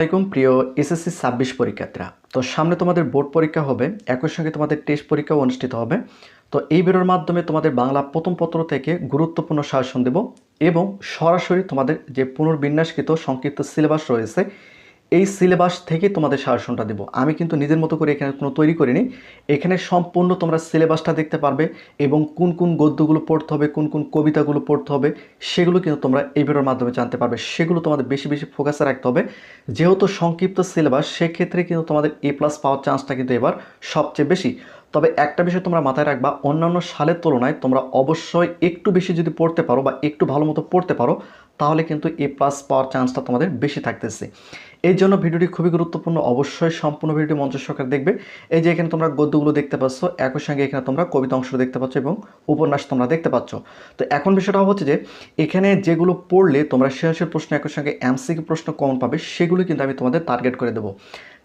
আসসালামাইকুম প্রিয় এসএসসি ছাব্বিশ পরীক্ষার্থীরা। তো সামনে তোমাদের বোর্ড পরীক্ষা হবে, একই সঙ্গে তোমাদের টেস্ট পরীক্ষাও অনুষ্ঠিত হবে। তো এই ভিডিওর মাধ্যমে তোমাদের বাংলা প্রথম পত্র থেকে গুরুত্বপূর্ণ শাসন দেব এবং সরাসরি তোমাদের যে পুনর্বিন্যাসকৃত সংক্ষিপ্ত সিলেবাস রয়েছে এই সিলেবাস থেকে তোমাদের শাসনটা দেবো। আমি কিন্তু নিজের মতো করে এখানে কোনো তৈরি করিনি। এখানে সম্পূর্ণ তোমরা সিলেবাসটা দেখতে পারবে এবং কোন কোন গদ্যগুলো পড়তে হবে, কোন কোন কবিতাগুলো পড়তে হবে, সেগুলো কিন্তু তোমরা এই ভিডিওর মাধ্যমে জানতে পারবে। সেগুলো তোমাদের বেশি বেশি ফোকাসে রাখতে হবে। যেহেতু সংক্ষিপ্ত সিলেবাস সেক্ষেত্রে কিন্তু তোমাদের এ প্লাস পাওয়ার চান্সটা কিন্তু এবার সবচেয়ে বেশি। তবে একটা বিষয় তোমরা মাথায় রাখবা, অন্যান্য সালের তুলনায় তোমরা অবশ্যই একটু বেশি যদি পড়তে পারো বা একটু ভালো মতো পড়তে পারো, তাহলে কিন্তু এ প্লাস পাওয়ার চান্সটা তোমাদের বেশি থাকতেছে। এই জন্য ভিডিওটি খুবই গুরুত্বপূর্ণ, অবশ্যই সম্পূর্ণ ভিডিওটি মঞ্চ সরকার দেখবে। এই যে এখানে তোমরা গদ্যগুলো দেখতে পাচ্ছ, একই সঙ্গে এখানে তোমরা কবিতা অংশ দেখতে পাচ্ছ এবং উপন্যাস তোমরা দেখতে পাচ্ছ। তো এখন বিষয়টা হচ্ছে যে, এখানে যেগুলো পড়লে তোমরা সৃজনশীল প্রশ্ন একই সঙ্গে এমসিকিউ প্রশ্ন কমন পাবে, সেগুলো কিন্তু আমি তোমাদের টার্গেট করে দেবো।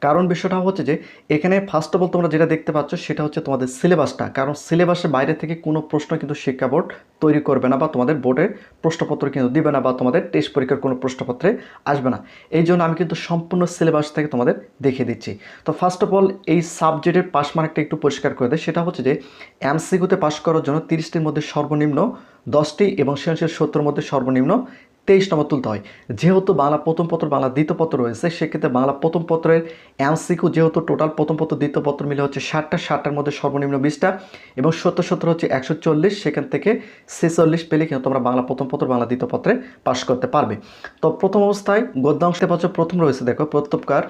কারণ বিষয়টা হচ্ছে যে, এখানে ফার্স্ট অফ অল তোমরা যেটা দেখতে পাচ্ছ সেটা হচ্ছে তোমাদের সিলেবাসটা কারণ সিলেবাসের বাইরে থেকে কোনো প্রশ্ন কিন্তু শিক্ষা বোর্ড তৈরি করবে না বা তোমাদের বোর্ডের প্রশ্নপত্র কিন্তু দিবে না বা তোমাদের টেস্ট পরীক্ষার কোনো প্রশ্নপত্রে আসবে না। এই জন্য আমি কিন্তু সম্পূর্ণ সিলেবাস থেকে তোমাদের দেখিয়ে দিচ্ছি। তো ফার্স্ট অফ অল এই সাবজেক্টের পাস মার্কটা একটু পরিষ্কার করে দেয় সেটা হচ্ছে যে এমসিকিউতে পাশ করার জন্য তিরিশটির মধ্যে সর্বনিম্ন দশটি এবং সৃজনশীল সত্তর মধ্যে সর্বনিম্ন তেইশ নম্বর তুলতে হয়। যেহেতু বাংলা প্রথম পত্র, বাংলা দ্বিতীয় পত্র রয়েছে, সেক্ষেত্রে বাংলা প্রথম পত্রের এমসিকিউ, যেহেতু টোটাল প্রথম পত্র, দ্বিতীয় পত্র মিলে হচ্ছে ষাটটা, ষাটটার মধ্যে সর্বনিম্ন বিশটা এবং সত্তর সত্তর হচ্ছে একশো চল্লিশ, সেখান থেকে ছেচল্লিশ পেলে কিন্তু তোমরা বাংলা প্রথম পত্র, বাংলা দ্বিতীয় পত্রে পাশ করতে পারবে। তো প্রথম অবস্থায় গদ্যাংশে পাচ্ছ প্রথম রয়েছে, দেখো প্রত্যবকার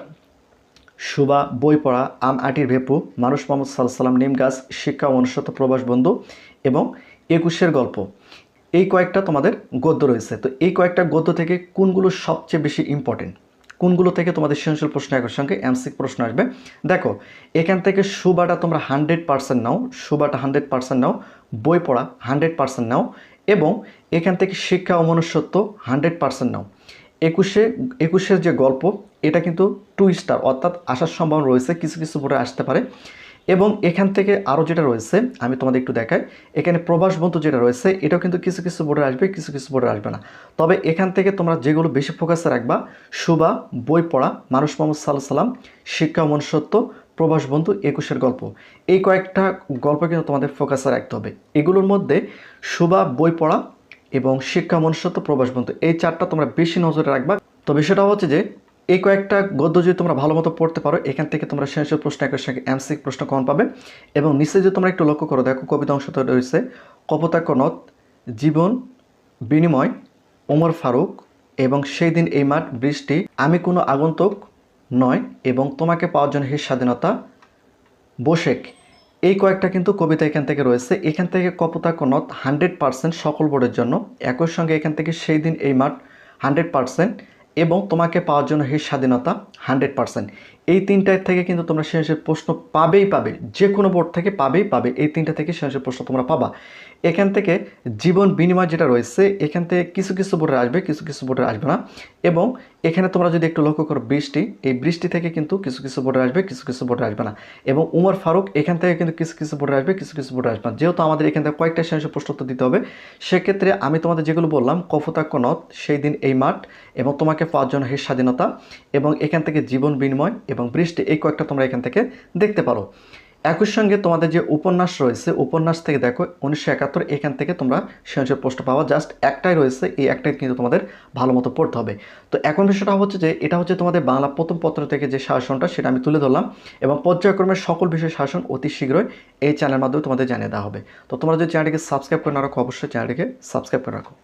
সুবা বই পড়া আম আটির ভেপু, মানুষ মোহাম্মদ সাল্লাম নিম গাছ, শিক্ষা অনুষ্ঠিত প্রবাস বন্ধু এবং একুশের গল্প। এই কয়েকটা তোমাদের গদ্য রয়েছে। তো এই কয়েকটা গদ্য থেকে কোনগুলো সবচেয়ে বেশি ইম্পর্টেন্ট কোনগুলো থেকে তোমাদের সৃজনশীল প্রশ্ন একর সঙ্গে এমসিক প্রশ্ন আসবে। দেখো, এখান থেকে সুবাটা তোমরা হান্ড্রেড পার্সেন্ট নাও, সুবাটা হান্ড্রেড পার্সেন্ট নাও, বই পড়া হান্ড্রেড পার্সেন্ট নাও এবং এখান থেকে শিক্ষা ও মনুষ্যত্ব হান্ড্রেড পার্সেন্ট নাও। একুশে, একুশের যে গল্প, এটা কিন্তু টু স্টার অর্থাৎ আসার সম্ভাবনা রয়েছে, কিছু কিছু বোর্ডে আসতে পারে। এবং এখান থেকে আরও যেটা রয়েছে, আমি তোমাদের একটু দেখাই। এখানে প্রবাস বন্ধু যেটা রয়েছে, এটাও কিন্তু কিছু কিছু বোর্ডে আসবে, কিছু কিছু বোর্ডে আসবে না। তবে এখান থেকে তোমরা যেগুলো বেশি ফোকাসে রাখবা সুবা বই পড়া, মানুষ মোহাম্মদ সাল্লাহ সাল্লাম, শিক্ষা মনুষ্যত্ব, প্রবাস বন্ধু, একুশের গল্প। এই কয়েকটা গল্প কিন্তু তোমাদের ফোকাসে রাখতে হবে। এগুলোর মধ্যে সুবা বই পড়া এবং শিক্ষা, মনুষ্যত্ব, প্রবাস বন্ধু, এই চারটা তোমরা বেশি নজরে রাখবা। তো বিষয়টা হচ্ছে যে এই কয়েকটা গদ্য যদি তোমরা ভালো মতো পড়তে পারো, এখান থেকে তোমরা সৃজনশীল প্রশ্ন একের সঙ্গে এমসিক প্রশ্ন কমন পাবে। এবং নিচে যদি তোমরা একটু লক্ষ্য করো, দেখো কবিতা অংশটা রয়েছে। কপোতাকনদ জীবন, বিনিময়, ওমর ফারুক এবং সেই দিন এই মাঠ, বৃষ্টি, আমি কোনো আগন্তুক নয় এবং তোমাকে পাওয়ার জন্য হে স্বাধীনতা, বোশেক। এই কয়েকটা কিন্তু কবিতা এখান থেকে রয়েছে। এখান থেকে কপোতা কনদ হান্ড্রেড পার্সেন্ট সকল বোর্ডের জন্য। একই সঙ্গে এখান থেকে সেই দিন এই মাঠ, হান্ড্রেড পার্সেন্ট। এবং তোমাকে পাওয়ার জন্য হে স্বাধীনতা, হান্ড্রেড পারসেন্ট। এই তিনটার থেকে কিন্তু তোমরা সৃজনশীল প্রশ্ন পাবেই পাবে। যে কোনো বোর্ড থেকে পাবেই পাবে এই তিনটা থেকে সৃজনশীল প্রশ্ন তোমরা পাবা। এখান থেকে জীবন বিনিময় যেটা রয়েছে, এখান থেকে কিছু কিছু বোর্ডে আসবে, কিছু কিছু বোর্ডে আসবে না। এবং এখানে তোমরা যদি একটু লক্ষ্য করো বৃষ্টি, এই বৃষ্টি থেকে কিন্তু কিছু কিছু বোর্ডে আসবে, কিছু কিছু বোর্ডে আসবে না। এবং উমর ফারুক এখান থেকে কিন্তু কিছু কিছু বোর্ডে আসবে, কিছু কিছু বোর্ডে আসবে না। যেহেতু আমাদের এখান থেকে কয়েকটা সৃজনশীল প্রশ্ন উত্তর দিতে হবে, সেক্ষেত্রে আমি তোমাদের যেগুলো বললাম, কফতাক্ষ নদ, সেই দিন এই মাঠ, এবং তোমাকে জন্য হে স্বাধীনতা, এবং এখান থেকে জীবন বিনিময় এবং বৃষ্টি, এই কয়েকটা তোমরা এখান থেকে দেখতে পারো। একই সঙ্গে তোমাদের যে উপন্যাস রয়েছে, উপন্যাস থেকে দেখো উনিশশো একাত্তর, এখান থেকে তোমরা সৃজনশীল প্রশ্ন পাওয়া জাস্ট একটাই রয়েছে, এই একটাই কিন্তু তোমাদের ভালো মতো পড়তে হবে। তো এখন বিষয়টা হচ্ছে যে, এটা হচ্ছে তোমাদের বাংলা প্রথম পত্র থেকে যে শাসনটা, সেটা আমি তুলে ধরলাম এবং পর্যায়ক্রমে সকল বিষয় শাসন অতি শীঘ্রই এই চ্যানেলের মাধ্যমে তোমাদের জানিয়ে দেওয়া হবে। তো তোমরা যদি চ্যানেলটিকে সাবস্ক্রাইব করে না রাখো, অবশ্যই চ্যানেলটিকে সাবস্ক্রাইব করে রাখো।